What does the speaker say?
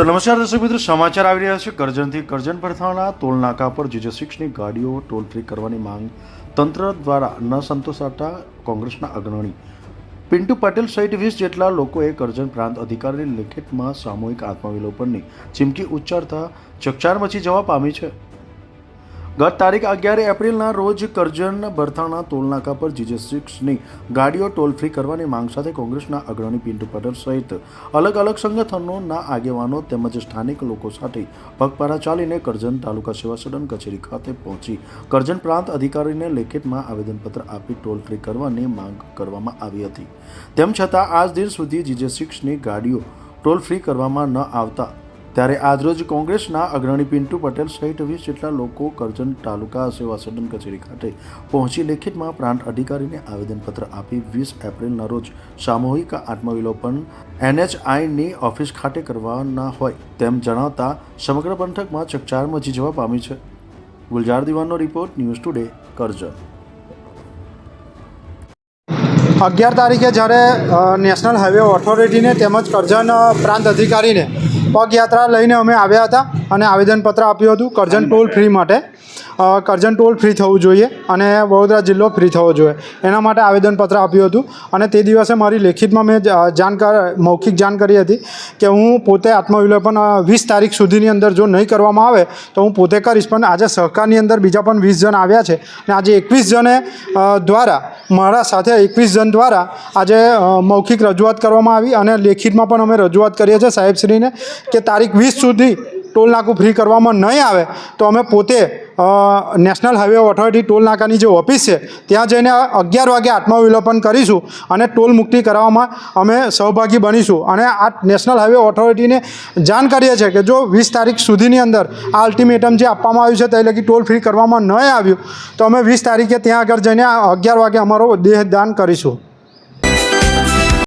તો નમસ્કાર દર્શક મિત્રો, સમાચાર આવી રહ્યા છે. કરજણથી કરજણ પરથાણા ટોલ નાકા પર જીજે સિક્સની ગાડીઓ ટોલ ફ્રી કરવાની માંગ તંત્ર દ્વારા ન સંતોષાતા કોંગ્રેસના અગ્રણી. પિન્ટુ પટેલ સહિત વીસ જેટલા લોકોએ કરજણ પ્રાંત અધિકારીની લેખિતમાં સામૂહિક આત્મવિલોપનની ચીમકી ઉચ્ચારતા ચકચાર મચી જવા પામી છે. ગત તારીખ અગિયાર એપ્રિલના રોજ કરજણ બરથાણા ટોલનાકા પર જીજે સિક્સની ગાડીઓ ટોલ ફ્રી કરવાની માંગ સાથે કોંગ્રેસના અગ્રણી પિન્ટુ પટેલ સહિત અલગ અલગ સંગઠનોના આગેવાનો તેમજ સ્થાનિક લોકો સાથે પગપાળા ચાલીને કરજણ તાલુકા સેવા સદન કચેરી ખાતે પહોંચી કરજણ પ્રાંત અધિકારીને લેખિતમાં આવેદનપત્ર આપી ટોલ ફ્રી કરવાની માંગ કરવામાં આવી હતી. તેમ છતાં આજ દિન સુધી જીજે સિક્સની ગાડીઓ ટોલ ફ્રી કરવામાં ન આવતા ત્યારે આજરોજ કોંગ્રેસના અગ્રણી પિન્ટુ પટેલ સહિત વીસ જેટલા લોકો કરજણ તાલુકા સેવા સદન કચેરી ખાતે પહોંચી લેખિતમાં પ્રાંત અધિકારીને આવેદનપત્ર આપી વીસ એપ્રિલના રોજ સામૂહિક આત્મવિલોપન એનએચઆઈની ઓફિસ ખાતે કરવાના હોય તેમ જણાવતા સમગ્ર પંથકમાં ચકચાર મચી જવા પામી છે. ગુલજાર દિવાનનો રિપોર્ટ ન્યૂઝ ટુડે, કરજણ. અગિયાર તારીખે જ્યારે નેશનલ હાઈવે ઓથોરિટીને તેમજ કરજણ પ્રાંત અધિકારીને પગયાત્રા લઈને અમે આવ્યા હતા અને આવેદનપત્ર આપ્યું હતું કરજણ ટોલ ફ્રી માટે. કરજણ ટોલ ફ્રી થવું જોઈએ અને વડોદરા જિલ્લો ફ્રી થવો જોઈએ. એના માટે આવેદનપત્ર આપ્યું હતું અને તે દિવસે મારી લેખિતમાં મેં જાણકાર, મૌખિક જાણ કરી હતી કે હું પોતે આત્મવિલોપન વીસ તારીખ સુધીની અંદર જો નહીં કરવામાં આવે તો હું પોતે કરીશ. પણ આજે સહકારની અંદર બીજા પણ વીસ જણ આવ્યા છે અને આજે એકવીસ જણે દ્વારા, મારા સાથે એકવીસ જણ દ્વારા આજે મૌખિક રજૂઆત કરવામાં આવી અને લેખિતમાં પણ અમે રજૂઆત કરીએ છીએ સાહેબશ્રીને કે તારીખ વીસ સુધી ટોલ નાકું ફ્રી કરવામાં નહીં આવે, તો અમે પોતે નેશનલ હાઈવે ઓથોરિટી ટોલ નાકાની જે ઓફિસ છે, ત્યાં જઈને અગિયાર વાગે આત્મવિલોપન કરીશું અને ટોલ મુક્તિ કરાવવામાં અમે સહભાગી બનીશું. અને આ નેશનલ હાઈવે ઓથોરિટીને જાણ કરીએ છીએ કે જો વીસ તારીખ સુધીની અંદર આ અલ્ટિમેટમ જે આપવામાં આવ્યું છે તે લગી ટોલ ફ્રી કરવામાં નહીં આવ્યું, તો અમે વીસ તારીખે ત્યાં આગળ જઈને અગિયાર વાગે અમારો દેહદાન કરીશું.